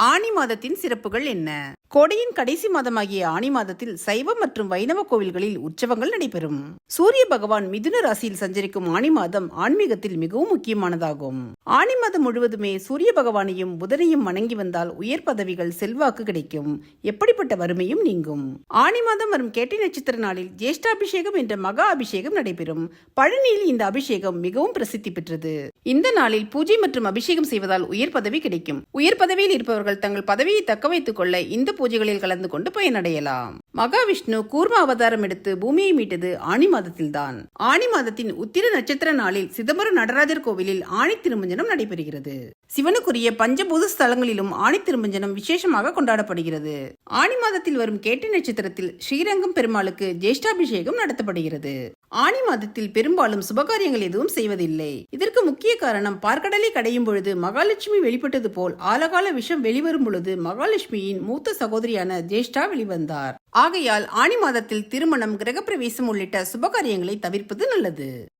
ஆனி மாதத்தின் சிறப்புகள் என்ன? கோடையின் கடைசி மாதமாகிய ஆனி மாதத்தில் சைவ மற்றும் வைணவ கோவில்களில் உற்சவங்கள் நடைபெறும். சூரிய பகவான் மிதுன ராசியில் சஞ்சரிக்கும் ஆணி மாதம் ஆன்மீகத்தில் மிகவும் முக்கியமானதாகும். ஆணி மாதம் முழுவதுமே சூரிய பகவானையும் புதனையும் வணங்கி வந்தால் உயர் பதவிகள் செல்வாக்கு கிடைக்கும். எப்படிப்பட்ட வறுமையும் நீங்கும். ஆனி மாதம் வரும் கேட்டை நட்சத்திர நாளில் ஜேஷ்டாபிஷேகம் என்ற மகா அபிஷேகம் நடைபெறும். பழனியில் இந்த அபிஷேகம் மிகவும் பிரசித்தி பெற்றது. இந்த நாளில் பூஜை மற்றும் அபிஷேகம் செய்வதால் உயர் பதவி கிடைக்கும். உயர் பதவியில் இருப்பவர்கள் தங்கள் பதவியை தக்க வைத்துக் கொள்ள இந்த பூஜைகளில் கலந்து கொண்டு பயனடையலாம். மகாவிஷ்ணு கூர்ம அவதாரம் எடுத்து பூமியை மீட்டது ஆனி மாதத்தில்தான். ஆனி மாதத்தின் உத்திர நட்சத்திர நாளில் சிதம்பரம் நடராஜர் கோவிலில் ஆணி திருமஞ்சனம் நடைபெறுகிறது. சிவனுக்குரிய பஞ்சபூத ஸ்தலங்களிலும் ஆணி திருமஞ்சனம் விசேஷமாக கொண்டாடப்படுகிறது. ஆனி மாதத்தில் வரும் கேட்டை நட்சத்திரத்தில் ஸ்ரீரங்கம் பெருமாளுக்கு ஜேஷ்டாபிஷேகம் நடத்தப்படுகிறது. ஆனி மாதத்தில் பெரும்பாலும் சுபகாரியங்கள் எதுவும் செய்வதில்லை. இதற்கு முக்கிய காரணம் பார்க்கடலை கடையும் பொழுது மகாலட்சுமி வெளிப்பட்டது போல் ஆலகால விஷம் வெளிவரும் பொழுது மகாலட்சுமியின் மூத்த சகோதரியான ஜேஷ்டா வெளிவந்தார். ஆகையால் ஆனி மாதத்தில் திருமணம் கிரகப்பிரவேசம் உள்ளிட்ட சுபகாரியங்களை தவிர்ப்பது நல்லது.